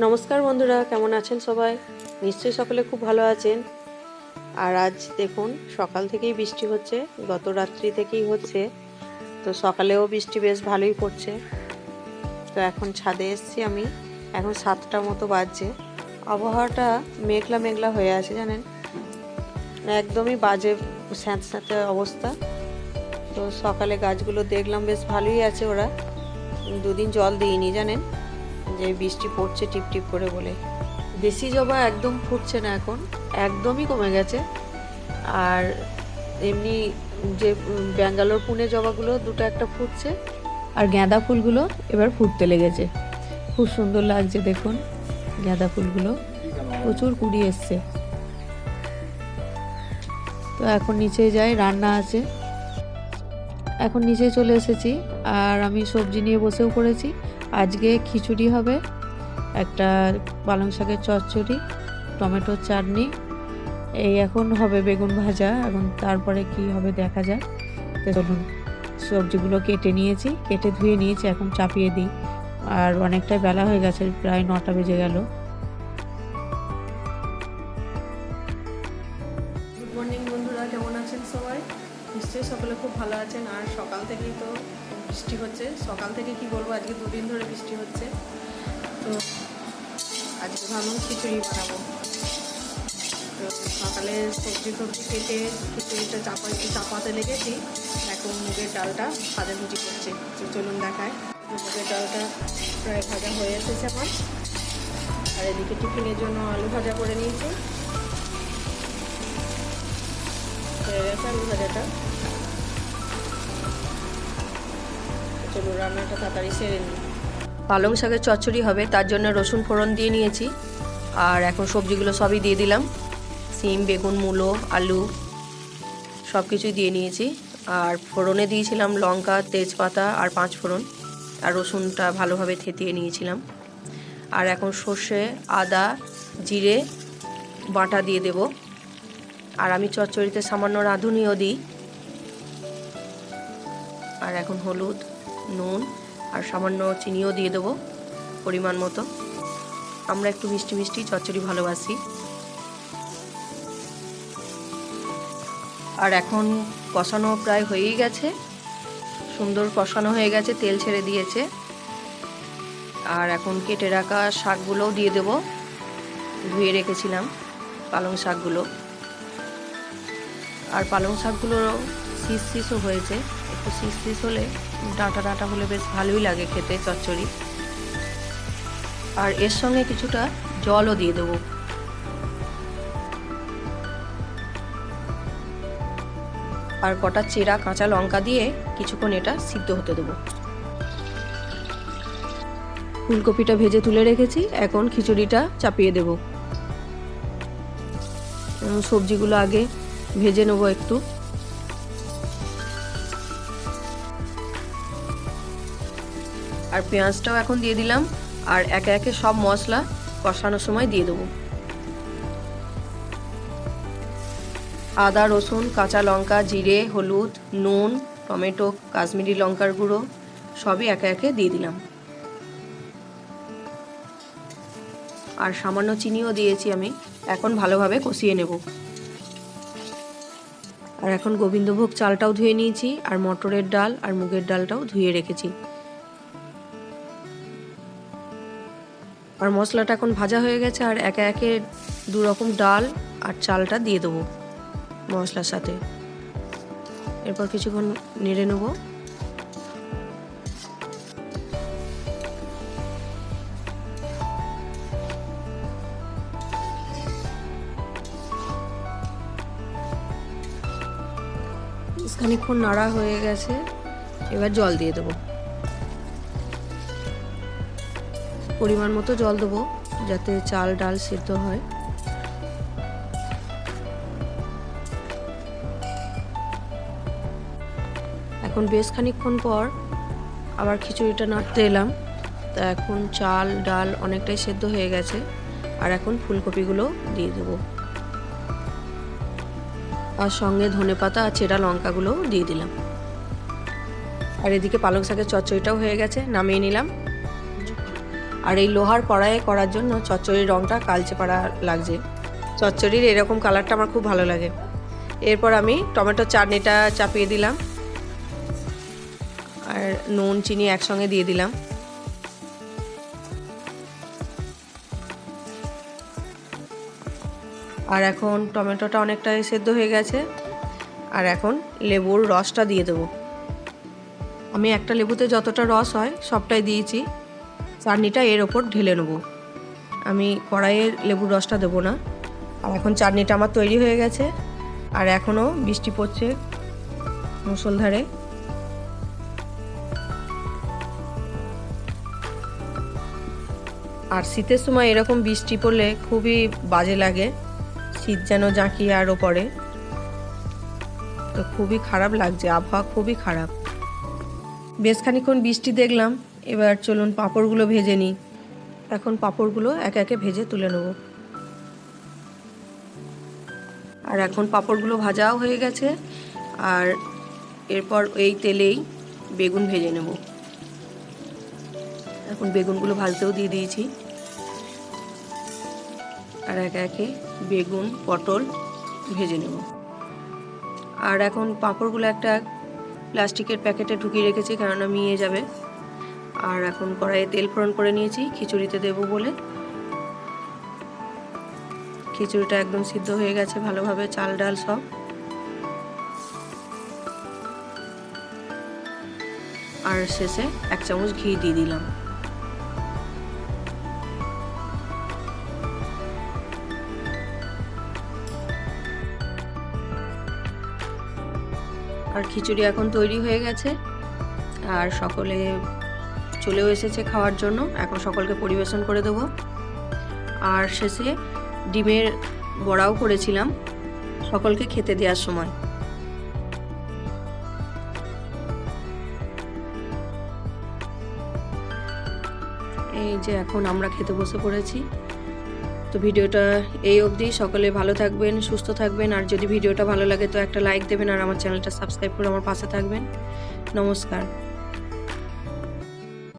নমস্কার বন্ধুরা, কেমন আছেন সবাই? নিশ্চয়ই সকলে খুব ভালো আছেন। আর আজ দেখুন, সকাল থেকেই বৃষ্টি হচ্ছে, গত রাত্রি থেকেই হচ্ছে, তো সকালেও বৃষ্টি বেশ ভালোই পড়ছে। তো এখন ছাদে এসেছি আমি, এখন সাতটা মতো বাজছে। আবহাওয়াটা মেঘলা মেঘলা হয়ে আছে, জানেন? একদমই বাজে, স্যাঁত স্যাঁতে অবস্থা। তো সকালে গাছগুলো দেখলাম বেশ ভালোই আছে ওরা। দুদিন জল দিইনি, জানেন? যে বৃষ্টি পড়ছে টিপ টিপ করে বলে। দেশি জবা একদম ফুটছে না এখন, একদমই কমে গেছে। আর এমনি যে ব্যাঙ্গালোর পুনে জবাগুলো দুটো একটা ফুটছে। আর গাঁদা ফুলগুলো এবার ফুটতে লেগেছে। খুব সুন্দর লাগছে দেখুন গাঁদা ফুলগুলো। প্রচুর কুড়ি এসছে। তো এখন নিচে যাই, রান্না আছে। এখন নিচে চলে এসেছি আর আমি সবজি নিয়ে বসেও পড়েছি আজকে খিচুড়ি হবে, একটা পালং শাকের চচ্চড়ি টমেটোর চাটনি, এই এখন হবে বেগুন ভাজা, এখন তারপরে কি হবে দেখা যাক। তো চলুন, সবজিগুলো কেটে নিয়েছি, কেটে ধুয়ে নিয়েছি, এখন চাপিয়ে দিই। আর অনেকটা বেলা হয়ে গেছে, প্রায় নটা বেজে গেল। আর সকাল থেকেই তো বৃষ্টি হচ্ছে। সকাল থেকে কি বলব, আজকে দুদিন ধরে বৃষ্টি হচ্ছে। তো আজকে ভাবলাম খিচুড়ি বানাবো। তো সকালে সবজি টবজি কেটে খিচুড়িটা চাপা, একটু চাপাতে লেগেছি। এখন মুগের ডালটা ভাজাভুজি করছে। তো চলুন দেখায় মুগের ডালটা প্রায় ভাজা হয়ে এসেছে আমার আর এদিকে টিফিনের জন্য আলু ভাজা করে নিয়েছি। হয়ে গেছে আলু ভাজাটা। রান্নাটা তাড়াতাড়ি সেরে নিই। পালং শাকের চচ্চড়ি হবে, তার জন্য রসুন ফোড়ন দিয়ে নিয়েছি। আর এখন সবজিগুলো সবই দিয়ে দিলাম। সিম, বেগুন, মূলো, আলু সব কিছুই দিয়ে নিয়েছি। আর ফোড়নে দিয়েছিলাম লঙ্কা, তেজপাতা আর পাঁচ ফোড়ন। আর রসুনটা ভালোভাবে থেতিয়ে নিয়েছিলাম। আর এখন সর্ষে, আদা, জিরে, বাটা দিয়ে দেব। আর আমি চচ্চড়িতে সামান্য রাঁধুনিও দিই। আর এখন হলুদ। নুন আর সামান্য চিনিও দিয়ে দেবো পরিমাণ মতো। আমরা একটু মিষ্টি মিষ্টি চচ্চড়ি ভালোবাসি। আর এখন কষানো প্রায় হয়েই গেছে। সুন্দর কষানো হয়ে গেছে, তেল ছেড়ে দিয়েছে। আর এখন কেটে রাখা শাকগুলোও দিয়ে দেব। ধুয়ে রেখেছিলাম পালং শাকগুলো। আর পালং শাকগুলো শীষ শীষও হয়েছে, একটু শীষ শীষ হলে ডাঁটা ডাঁটা হলে বেশ ভালোই লাগে খেতে, চচ্চড়ি। আর এর সঙ্গে কিছুটা জলও দিয়ে দেবো। আর কটা চেরা কাঁচা লঙ্কা দিয়ে কিছুক্ষণ এটা সিদ্ধ হতে দেবো। ফুলকপিটা ভেজে তুলে রেখেছি, এখন খিচুড়িটা চাপিয়ে দেব। সবজিগুলো আগে ভেজে নেব একটু। আর পেঁয়াজটাও এখন দিয়ে দিলাম আর একে একে সব মশলা কষানোর সময় দিয়ে দেবো। আদা, রসুন, কাঁচা লঙ্কা, জিরে, হলুদ, নুন, টমেটো, কাশ্মীরি লঙ্কার গুঁড়ো সবই একে একে দিয়ে দিলাম। আর সামান্য চিনিও দিয়েছি আমি, এখন ভালোভাবে কষিয়ে নেব। আর এখন গোবিন্দভোগ চালটাও ধুয়ে নিয়েছি, আর মটরের ডাল আর মুগের ডালটাও ধুয়ে রেখেছি। আর মশলাটা এখন ভাজা হয়ে গেছে, আর একে একে দু রকম ডাল আর চালটা দিয়ে দেবো মশলার সাথে। এরপর কিছুক্ষণ নেড়ে নেব। খানিক্ষণ নাড়া হয়ে গেছে, এবার জল দিয়ে দেবো। পরিমাণ মতো জল দেবো, যাতে চাল ডাল সিদ্ধ হয়। এখন বেশ খানিকক্ষণ পর আবার খিচুড়িটা নাড়তে এলাম। তা এখন চাল, ডাল অনেকটাই সেদ্ধ হয়ে গেছে, আর এখন ফুলকপিগুলো দিয়ে দেবো। আর সঙ্গে ধনে পাতা আর চেরা লঙ্কাগুলো দিয়ে দিলাম। আর এদিকে পালং শাকের চচ্চড়িটাও হয়ে গেছে, নামিয়ে নিলাম। আর এই লোহার কড়াইয়ে করার জন্য চচ্চড়ির রঙটা কালচে পাড়া লাগছে। চচ্চড়ির এরকম কালারটা আমার খুব ভালো লাগে। এরপর আমি টমেটো চাটনিটা চাপিয়ে দিলাম। আর নুন, চিনি একসঙ্গে দিয়ে দিলাম। আর এখন টমেটোটা অনেকটাই সেদ্ধ হয়ে গেছে। আর এখন লেবুর রসটা দিয়ে দেবো। আমি একটা লেবুতে যতটা রস হয় সবটাই দিয়েছি। চাটনিটা এর ওপর ঢেলে নেব। আমি কড়াইয়ের লেবুর রসটা দেবো না। আর এখন চাটনিটা আমার তৈরি হয়ে গেছে। আর এখনও বৃষ্টি পড়ছে মুসলধারে। আর শীতের সময় এরকম বৃষ্টি পড়লে খুবই বাজে লাগে। শীত যেন জাঁকিয়ে আরও পড়ে তো খুবই খারাপ লাগছে। আবহাওয়া খুবই খারাপ। বেশ খানিক্ষণ বৃষ্টি দেখলাম। এবার চলুন পাঁপড়গুলো ভেজে নিই। এখন পাঁপড়গুলো একে একে ভেজে তুলে নেব। আর এখন পাঁপড়গুলো ভাজাও হয়ে গেছে। আর এরপর এই তেলেই বেগুন ভেজে নেব। এখন বেগুনগুলো ভাজতেও দিয়ে দিয়েছি। আর একে একে বেগুন, পটল ভেজে নেব। আর এখন পাঁপড়গুলো একটা প্লাস্টিকের প্যাকেটে ঢুকিয়ে রেখেছি কেননা মিয়ে যাবে। আর এখন কড়াইয়ে তেল ফোড়ন করে নিয়েছি, খিচুড়িতে দেব বলে। খিচুড়িটা একদম সিদ্ধ হয়ে গেছে, ভালোভাবে চাল ডাল সব। আর শেষে এক চামচ ঘি দিয়ে দিলাম। আর খিচুড়ি এখন তৈরি হয়ে গেছে। আর সকলে চলেও এসেছে খাওয়ার জন্য। এখন সকলকে পরিবেশন করে দেবো। আর শেষে ডিমের বড়াও করেছিলাম। সকলকে খেতে দেওয়ার সময়। এই যে এখন আমরা খেতে বসে পড়েছি। তো ভিডিওটা এই অবধি। সকলে ভালো থাকবেন, সুস্থ থাকবেন। আর যদি ভিডিওটা ভালো লাগে তো একটা লাইক দেবেন আর আমার চ্যানেলটা সাবস্ক্রাইব করে আমার পাশে থাকবেন। নমস্কার।